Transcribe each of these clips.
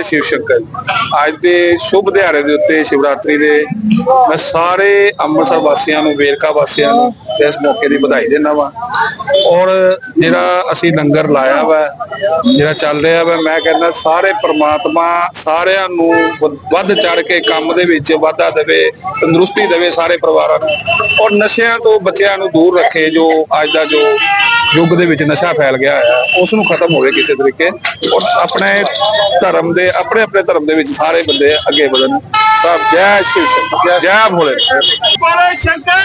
ਜੈ ਸ਼ਿਵ ਸ਼ੰਕਰ। ਅੱਜ ਦੇ ਸ਼ੁਭ ਦਿਹਾੜੇ ਦੇ ਉੱਤੇ ਸ਼ਿਵਰਾਤਰੀ ਦੇ ਮੈਂ ਸਾਰੇ ਅੰਮ੍ਰਿਤਸਰ ਵਾਸੀਆਂ ਨੂੰ, ਵੇਰਕਾ ਵਾਸੀਆਂ ਨੂੰ ਇਸ ਮੌਕੇ ਦੀ ਵਧਾਈ ਦਿੰਦਾ ਵਾਂ। ਔਰ ਜਿਹੜਾ ਅਸੀਂ ਲੰਗਰ ਲਾਇਆ ਵਾ, ਜਿਹੜਾ ਚੱਲ ਰਿਹਾ ਵਾ, ਮੈਂ ਕਹਿੰਦਾ ਸਾਰੇ ਪ੍ਰਮਾਤਮਾ ਸਾਰਿਆਂ ਨੂੰ ਵ- ਵੱਧ ਚੜ ਕੇ ਕੰਮ ਦੇ ਵਿੱਚ ਵਾਧਾ ਦੇਵੇ, ਤੰਦਰੁਸਤੀ ਦੇਵੇ ਸਾਰੇ ਪਰਿਵਾਰਾਂ ਨੂੰ। ਔਰ ਨਸ਼ਿਆਂ ਤੋਂ ਬੱਚਿਆਂ ਨੂੰ ਦੂਰ ਰੱਖੇ ਜੋ ਅੱਜ ਦਾ ਜੋ ਯੁੱਗ ਦੇ ਵਿੱਚ ਨਸ਼ਾ ਫੈਲ ਗਿਆ ਹੈ ਉਸ ਨੂੰ ਖਤਮ ਹੋਵੇ ਕਿਸੇ ਤਰੀਕੇ। ਔਰ ਆਪਣੇ ਧਰਮ ਦੇ ਆਪਣੇ ਆਪਣੇ ਧਰਮ ਦੇ ਵਿੱਚ ਸਾਰੇ ਬੰਦੇ ਅੱਗੇ ਵਧਣ। ਸਭ ਜੈ ਸ਼੍ਰੀ ਸ਼ੰਕਰ ਜੈ ਭੋਲੇ ਭੋਲੇ ਸ਼ੰਕਰ।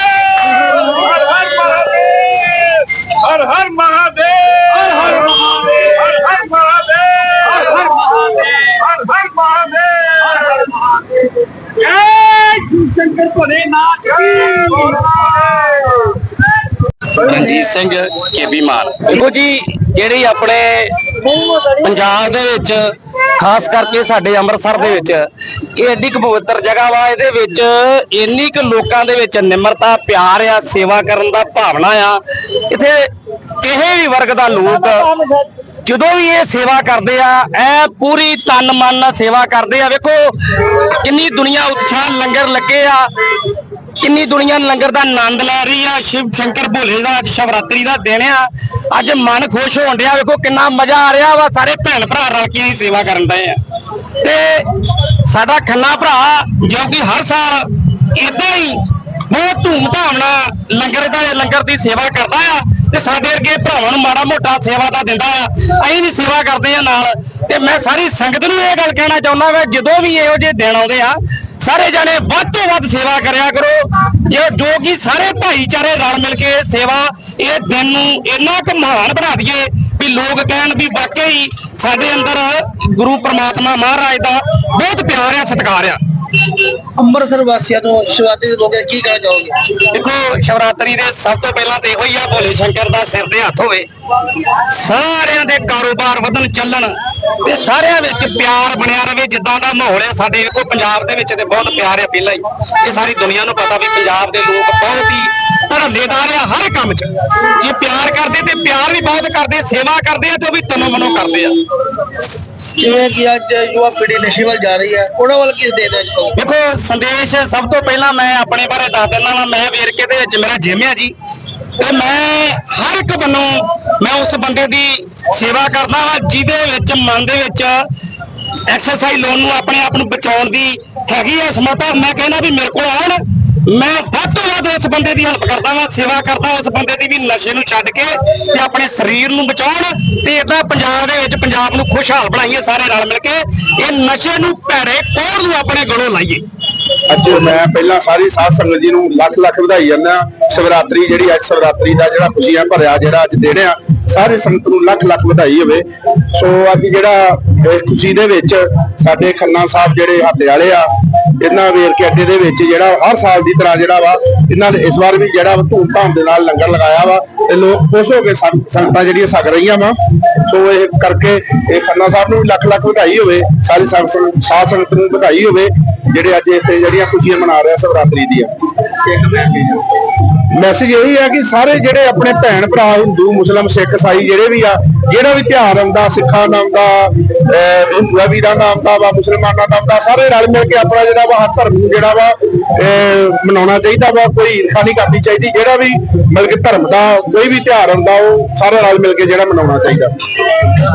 ਹਰ ਹਰ ਮਹਾਦੇਵ ਹਰ ਹਰ ਮਹਾਦੇਵ ਹਰ ਹਰ ਮਹਾਦੇਵ ਹਰ ਹਰ ਮਹਾਦੇਵ ਹਰ ਹਰ ਮਹਾਦੇਵ। ਜੈ ਸ਼ੰਕਰ ਭੋਲੇ ਨਾਥ ਰਣਜੀਤ ਸਿੰਘ ਕੇਬੀ ਮਾਨ। ਦੇਖੋ ਜੀ, ਜਿਹੜੀ ਆਪਣੇ ਪੰਜਾਬ ਦੇ ਵਿੱਚ, ਖਾਸ ਕਰਕੇ ਸਾਡੇ ਅੰਮ੍ਰਿਤਸਰ ਦੇ ਵਿੱਚ, ਇਹ ਐਡੀ ਕੁ ਪਵਿੱਤਰ ਜਗ੍ਹਾ ਵਾ, ਇਹਦੇ ਵਿੱਚ ਇੰਨੀ ਕੁ ਲੋਕਾਂ ਦੇ ਵਿੱਚ ਨਿਮਰਤਾ, ਪਿਆਰ ਆ, ਸੇਵਾ ਕਰਨ ਦਾ ਭਾਵਨਾ ਆ। ਇੱਥੇ ਕਿਸੇ ਵੀ ਵਰਗ ਦਾ ਲੋਕ ਜਦੋਂ ਵੀ ਇਹ ਸੇਵਾ ਕਰਦੇ ਆ ਐ ਪੂਰੀ ਤਨ ਮਨ ਨਾਲ ਸੇਵਾ ਕਰਦੇ ਆ। ਵੇਖੋ, ਕਿੰਨੀ ਦੁਨੀਆ ਉਤਸ਼ਾਹ, ਲੰਗਰ ਲੱਗੇ ਆ। ਕਿੰਨੀ ਦੁਨੀਆ ਲੰਗਰ ਦਾ ਆਨੰਦ ਲੈ ਰਹੀ ਆ। ਸ਼ਿਵ ਸ਼ੰਕਰ ਭੋਲੇ ਦਾ ਅੱਜ ਸ਼ਿਵਰਾਤਰੀ ਦਾ ਦਿਨ ਆ। ਅੱਜ ਮਨ ਖੁਸ਼ ਹੋਣ ਡਿਆ। ਵੇਖੋ ਕਿੰਨਾ ਮਜ਼ਾ ਆ ਰਿਹਾ ਵਾ। ਸਾਰੇ ਭੈਣ ਭਰਾ ਰਲ ਕੇ ਹੀ ਸੇਵਾ ਕਰਨ ਡਏ ਆ। ਤੇ ਸਾਡਾ ਖੰਨਾ ਭਰਾ, ਜੋ ਕਿ ਹਰ ਸਾਲ ਇਦਾਂ ਹੀ ਬਹੁਤ ਧੂਮਧਾਮ ਨਾਲ ਲੰਗਰ ਦਾ ਲੰਗਰ ਦੀ ਸੇਵਾ ਕਰਦਾ ਆ। ਤੇ ਸਾਡੇ ਅੱਗੇ ਭਰਾਵਾਂ ਨੂੰ ਮਾੜਾ ਮੋਟਾ ਸੇਵਾ ਦਾ ਦਿੰਦਾ ਆ। ਅਸੀਂ ਵੀ ਸੇਵਾ ਕਰਦੇ ਆ ਨਾਲ। ਤੇ ਮੈਂ ਸਾਰੀ ਸੰਗਤ ਨੂੰ ਇਹ ਗੱਲ ਕਹਿਣਾ ਚਾਹੁੰਦਾ ਵਾ, ਜਦੋਂ ਵੀ ਇਹੋ ਜਿਹੇ ਦਿਨ ਆਉਂਦੇ ਆ ਸਾਰੇ ਜਣੇ ਵੱਧ ਤੋਂ ਵੱਧ ਸੇਵਾ ਕਰਿਆ ਕਰੋ। ਜੋ ਜੋ ਕਿ ਸਾਰੇ ਭਾਈਚਾਰੇ ਰਲ ਮਿਲ ਕੇ ਸੇਵਾ ਇਹ ਦਿਨ ਨੂੰ ਇੰਨਾ ਕੁ ਮਹਾਨ ਬਣਾ ਦਈਏ ਵੀ ਲੋਕ ਕਹਿਣ ਵੀ ਵਾਕਈ ਸਾਡੇ ਅੰਦਰ ਗੁਰੂ ਪ੍ਰਮਾਤਮਾ ਮਹਾਰਾਜ ਦਾ ਬਹੁਤ ਪਿਆਰ ਆ ਸਤਿਕਾਰ ਆ। ਅੰਮ੍ਰਿਤਸਰ ਵਾਸੀਆਂ ਨੂੰ ਸ਼ਿਵਰਾਤਰੀ ਦੇ ਤੇ ਕੀ ਕਹਿਣਾ ਚਾਹੋਗੇ? ਦੇਖੋ ਸ਼ਿਵਰਾਤਰੀ ਦੇ ਸਭ ਤੋਂ ਪਹਿਲਾਂ ਤੇ ਇਹੋ ਹੀ ਆ ਭੋਲੇ ਸ਼ੰਕਰ ਦਾ ਸਿਰ ਤੇ ਹੱਥ ਹੋਵੇ। ਸਾਰਿਆਂ ਦੇ ਕਾਰੋਬਾਰ ਵਧਣ ਚੱਲਣ। ਤੇ ਸਾਰਿਆਂ ਵਿੱਚ ਪਿਆਰ ਬਣਿਆ ਰਵੇ ਜਿੱਦਾਂ ਦਾ ਮਾਹੌਲ ਹੈ ਸਾਡੇ ਵੇਖੋ ਪੰਜਾਬ ਦੇ ਵਿੱਚ ਤੇ ਬਹੁਤ ਪਿਆਰ ਹੈ ਪਹਿਲਾਂ ਹੀ। ਇਹ ਸਾਰੀ ਦੁਨੀਆ ਨੂੰ ਪਤਾ ਵੀ ਪੰਜਾਬ ਦੇ ਲੋਕ ਬਹੁਤ ਹੀ ਧੜੱਲੇਦਾਰ ਆ ਹਰ ਕੰਮ 'ਚ। ਜੇ ਪਿਆਰ ਕਰਦੇ ਤੇ ਪਿਆਰ ਵੀ ਬਹੁਤ ਕਰਦੇ ਸੇਵਾ ਕਰਦੇ ਆ ਤੇ ਉਹ ਵੀ ਤਨੋਂ ਮਨੋਂ ਕਰਦੇ ਆ। ਜਿਵੇਂ ਕਿ ਅੱਜ ਯੁਵਾ ਪੀੜ੍ਹੀ ਨਸ਼ੇ ਵੱਲ ਜਾ ਰਹੀ ਹੈ ਉਹਨਾਂ ਵੱਲ ਦੇ ਦੇਣਾ ਚਾਹੋਗੇ? ਦੇਖੋ ਸੰਦੇਸ਼ ਸਭ ਤੋਂ ਪਹਿਲਾਂ ਮੈਂ ਆਪਣੇ ਬਾਰੇ ਦੱਸ ਦਿੰਦਾ ਮੈਂ ਵੇਰਕੇ ਦੇ ਵਿੱਚ ਮੇਰਾ ਜਿਮ ਹੈ ਜੀ। ਤੇ ਮੈਂ ਹਰ ਇੱਕ ਬੰਨੋਂ ਮੈਂ ਉਸ ਬੰਦੇ ਦੀ ਸੇਵਾ ਕਰਦਾ ਹਾਂ ਜਿਹਦੇ ਵਿੱਚ, ਮਨ ਦੇ ਵਿੱਚ ਐਕਸਰਸਾਈਜ਼ ਲੋਨ ਨੂੰ ਆਪਣੇ ਆਪ ਨੂੰ ਬਚਾਉਣ ਦੀ ਹੈਗੀ ਹੈ ਸਮਤਾ ਮੈਂ ਕਹਿੰਦਾ ਵੀ ਮੇਰੇ ਕੋਲ ਆਉਣ, ਮੈਂ ਵੱਧ ਤੋਂ ਵੱਧ ਉਸ ਬੰਦੇ ਦੀ ਹੈਲਪ ਕਰਦਾ ਹਾਂ ਸੇਵਾ ਕਰਦਾ ਉਸ ਬੰਦੇ ਦੀ ਵੀ ਨਸ਼ੇ ਨੂੰ ਛੱਡ ਕੇ ਤੇ ਆਪਣੇ ਸਰੀਰ ਨੂੰ ਬਚਾਉਣ ਤੇ ਇਦਾਂ ਪੰਜਾਬ ਦੇ ਵਿੱਚ ਪੰਜਾਬ ਨੂੰ ਖੁਸ਼ਹਾਲ ਬਣਾਈਏ ਸਾਰੇ ਰਲ ਮਿਲ ਕੇ, ਇਹ ਨਸ਼ੇ ਨੂੰ ਭੈੜੇ ਕੋੜ ਨੂੰ ਆਪਣੇ ਗਲੋਂ ਲਾਈਏ। ਅੱਜ ਮੈਂ ਪਹਿਲਾਂ ਸਾਰੀ ਸਾਧ ਸੰਗਤ ਜੀ ਨੂੰ ਲੱਖ ਲੱਖ ਵਧਾਈ ਜਾਂਦਾ। ਸ਼ਿਵਰਾਤਰੀ ਜਿਹੜੀ ਅੱਜ ਸ਼ਿਵਰਾਤਰੀ ਦਾ ਜਿਹੜਾ ਖੁਸ਼ੀਆਂ ਭਰਿਆ ਜਿਹੜਾ ਅੱਜ ਦਿਨ ਆ, ਸਾਰੇ ਸੰਗਤ ਨੂੰ ਲੱਖ ਲੱਖ ਵਧਾਈ ਹੋਵੇ। ਸੋ ਅੱਜ ਜਿਹੜਾ ਖੁਸ਼ੀ ਦੇ ਵਿੱਚ ਸਾਡੇ ਖੰਨਾ ਸਾਹਿਬ ਜਿਹੜੇ ਹੱਦੇ ਵਾਲੇ ਆ ਇਹਨਾਂ ਵੇਰ ਅੱਡੇ ਦੇ ਵਿੱਚ ਜਿਹੜਾ ਹਰ ਸਾਲ ਦੀ ਤਰ੍ਹਾਂ ਜਿਹੜਾ ਵਾ, ਇਹਨਾਂ ਨੇ ਇਸ ਵਾਰ ਵੀ ਜਿਹੜਾ ਵਾ ਧੂਮਧਾਮ ਦੇ ਨਾਲ ਲੰਗਰ ਲਗਾਇਆ ਵਾ ਤੇ ਲੋਕ ਖੁਸ਼ ਹੋ ਕੇ ਸੰਗਤਾਂ ਜਿਹੜੀਆਂ ਸਕ ਰਹੀਆਂ ਵਾ। ਸੋ ਇਹ ਕਰਕੇ ਇਹ ਖੰਨਾ ਸਾਹਿਬ ਨੂੰ ਵੀ ਲੱਖ ਲੱਖ ਵਧਾਈ ਹੋਵੇ, ਸਾਰੀ ਸੰਗਤ ਨੂੰ- ਸਾਧ ਸੰਗਤ ਨੂੰ ਵਧਾਈ ਹੋਵੇ, ਜਿਹੜੇ ਅੱਜ ਇੱਥੇ ਜਿਹੜੀਆਂ ਖੁਸ਼ੀਆਂ ਮਨਾ ਰਹੇ ਆ, ਸ਼ਿਵਰਾਤਰੀ ਦੀਆਂ। ਮੈਸੇਜ ਇਹੀ ਹੈ ਕਿ ਸਾਰੇ ਜਿਹੜੇ ਆਪਣੇ ਭੈਣ ਭਰਾ ਹਿੰਦੂ, ਮੁਸਲਮ, ਸਿੱਖ ਈਸਾਈ ਜਿਹੜੇ ਵੀ ਆ, ਜਿਹੜਾ ਵੀ ਤਿਉਹਾਰ ਆਉਂਦਾ, ਸਿੱਖਾਂ ਦਾ ਆਉਂਦਾ ਹਿੰਦੂਆਂ ਵੀਰਾਂ ਦਾ ਆਉਂਦਾ ਵਾ, ਮੁਸਲਮਾਨਾਂ ਦਾ ਆਉਂਦਾ, ਸਾਰੇ ਰਲ ਮਿਲ ਕੇ ਆਪਣਾ ਜਿਹੜਾ ਵਾ, ਹਰ ਧਰਮ ਨੂੰ ਜਿਹੜਾ ਵਾ, ਅਹ, ਮਨਾਉਣਾ ਚਾਹੀਦਾ ਵਾ, ਕੋਈ ਈਰਖਾ ਨਹੀਂ ਕਰਨੀ ਚਾਹੀਦੀ, ਜਿਹੜਾ ਵੀ ਮਤਲਬ ਕਿ ਧਰਮ ਦਾ, ਕੋਈ ਵੀ ਤਿਉਹਾਰ ਆਉਂਦਾ, ਉਹ ਸਾਰੇ ਰਲ ਮਿਲ ਕੇ ਜਿਹੜਾ ਮਨਾਉਣਾ ਚਾਹੀਦਾ।